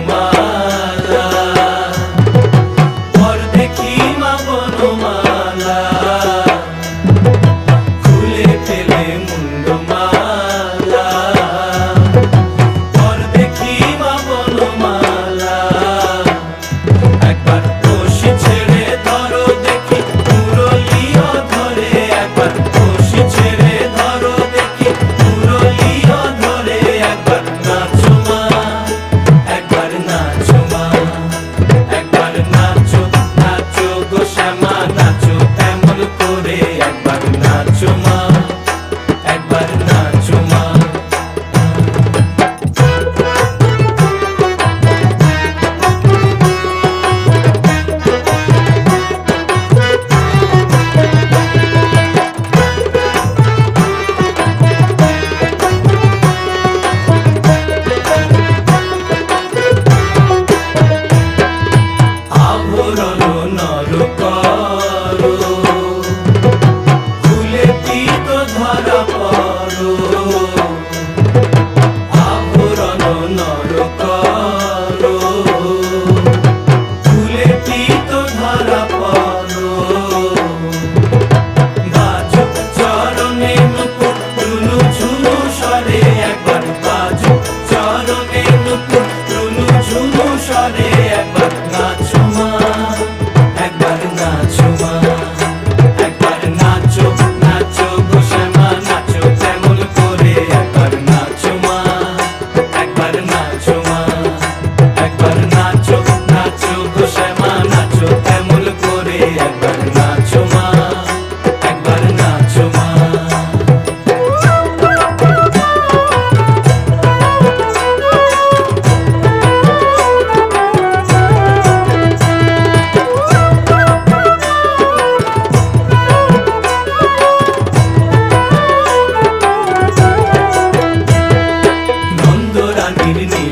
Mata Por te quima con Yok সমান।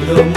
Lord.